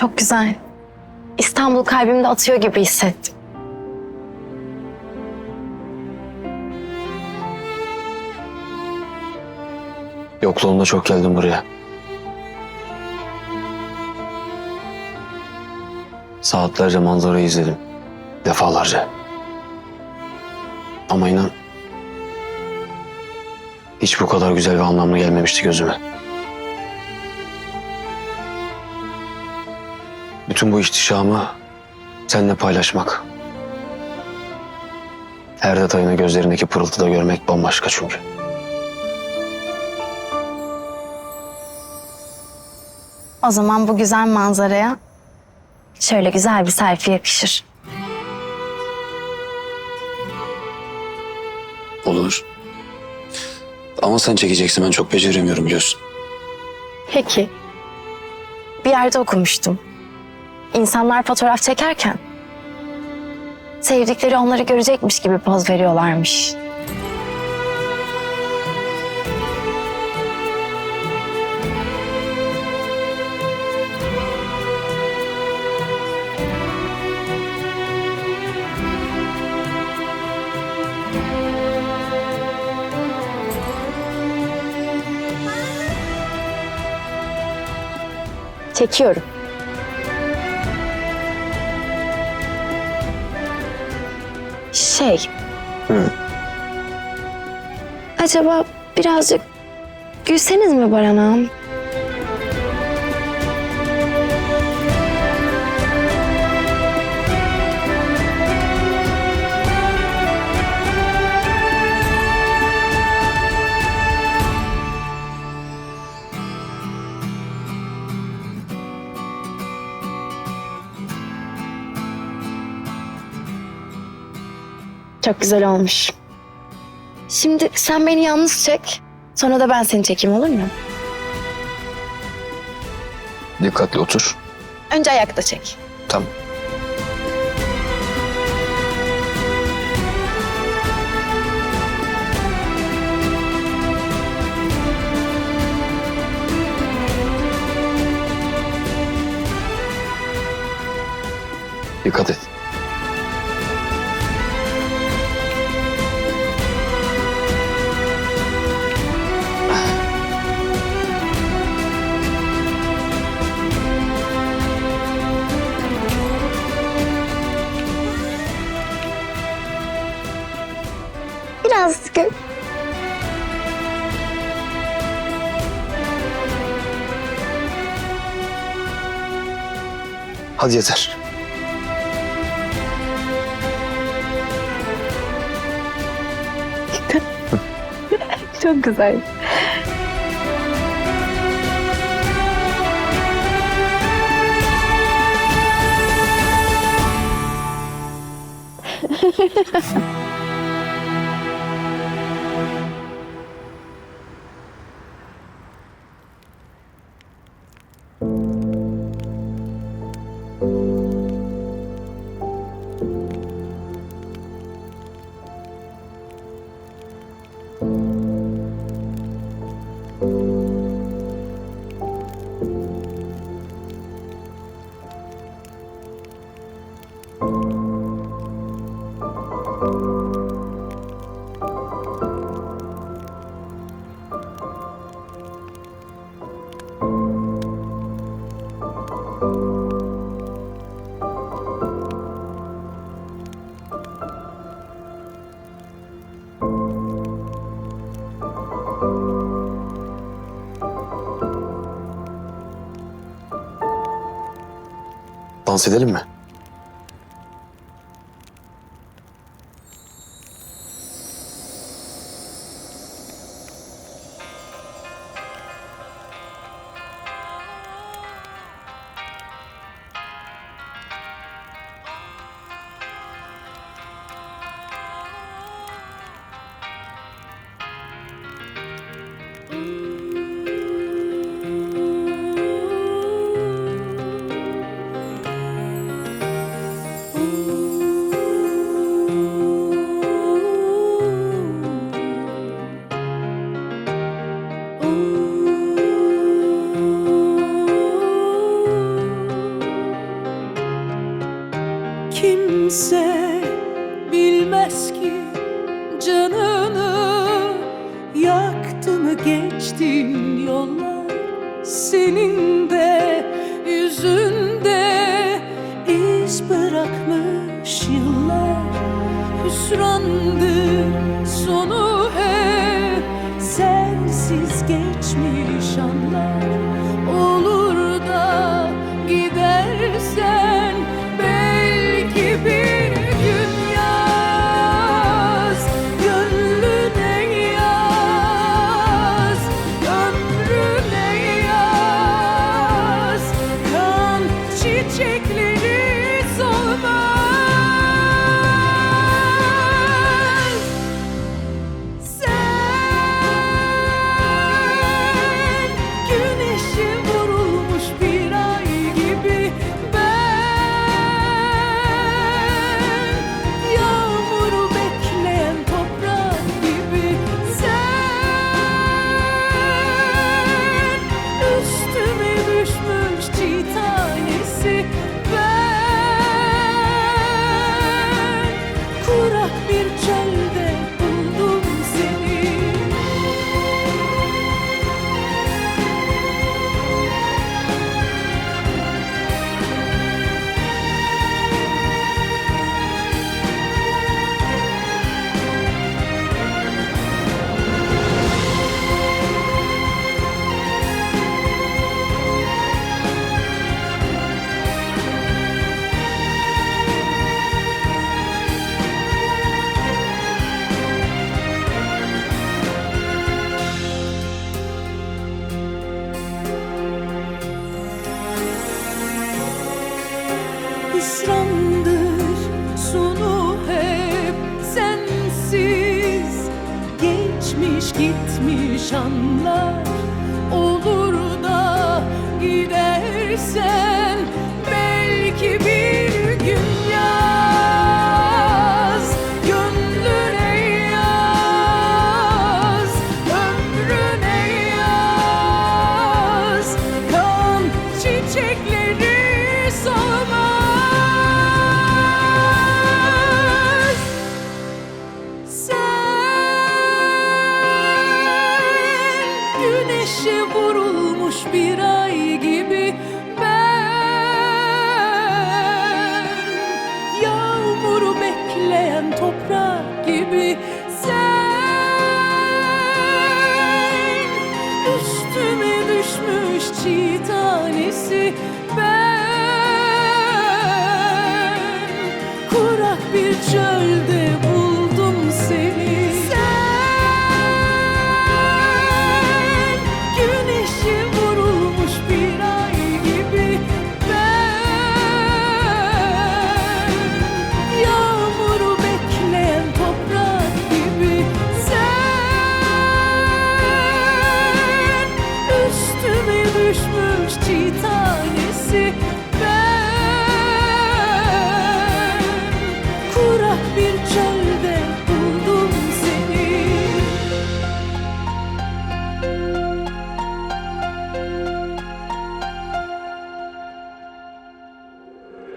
Çok güzel. İstanbul kalbimde atıyor gibi hissettim. Yokluğunda çok geldim buraya. Saatlerce manzarayı izledim. Defalarca. Ama inan... Hiç bu kadar güzel ve anlamlı gelmemişti gözüme. Bütün bu ihtişamı seninle paylaşmak. Her detayını gözlerindeki pırıltıda görmek bambaşka çünkü. O zaman bu güzel manzaraya şöyle güzel bir selfie yakışır. Olur. Ama sen çekeceksin ben çok beceremiyorum biliyorsun. Peki. Bir yerde okumuştum. İnsanlar fotoğraf çekerken sevdikleri onları görecekmiş gibi poz veriyorlarmış. Çekiyorum. Şey. Hı. Acaba birazcık gülseniz mi Baran ağam? Çok güzel olmuş. Şimdi sen beni yalnız çek. Sonra da ben seni çekeyim olur mu? Dikkatli otur. Önce ayakta çek. Tamam. Dikkat et. Hadi yeter. Çok güzel. Dans edelim mi? Geçtiğin yollar Senin de yüzünde iz bırakmış yıllar. Hüsrandır sonu geçmiş gitmiş anlar. Olur da gidersen güneşe vurulmuş bir ay gibi ben. Yağmuru bekleyen toprak gibi sen. Üstüme düşmüş çiğ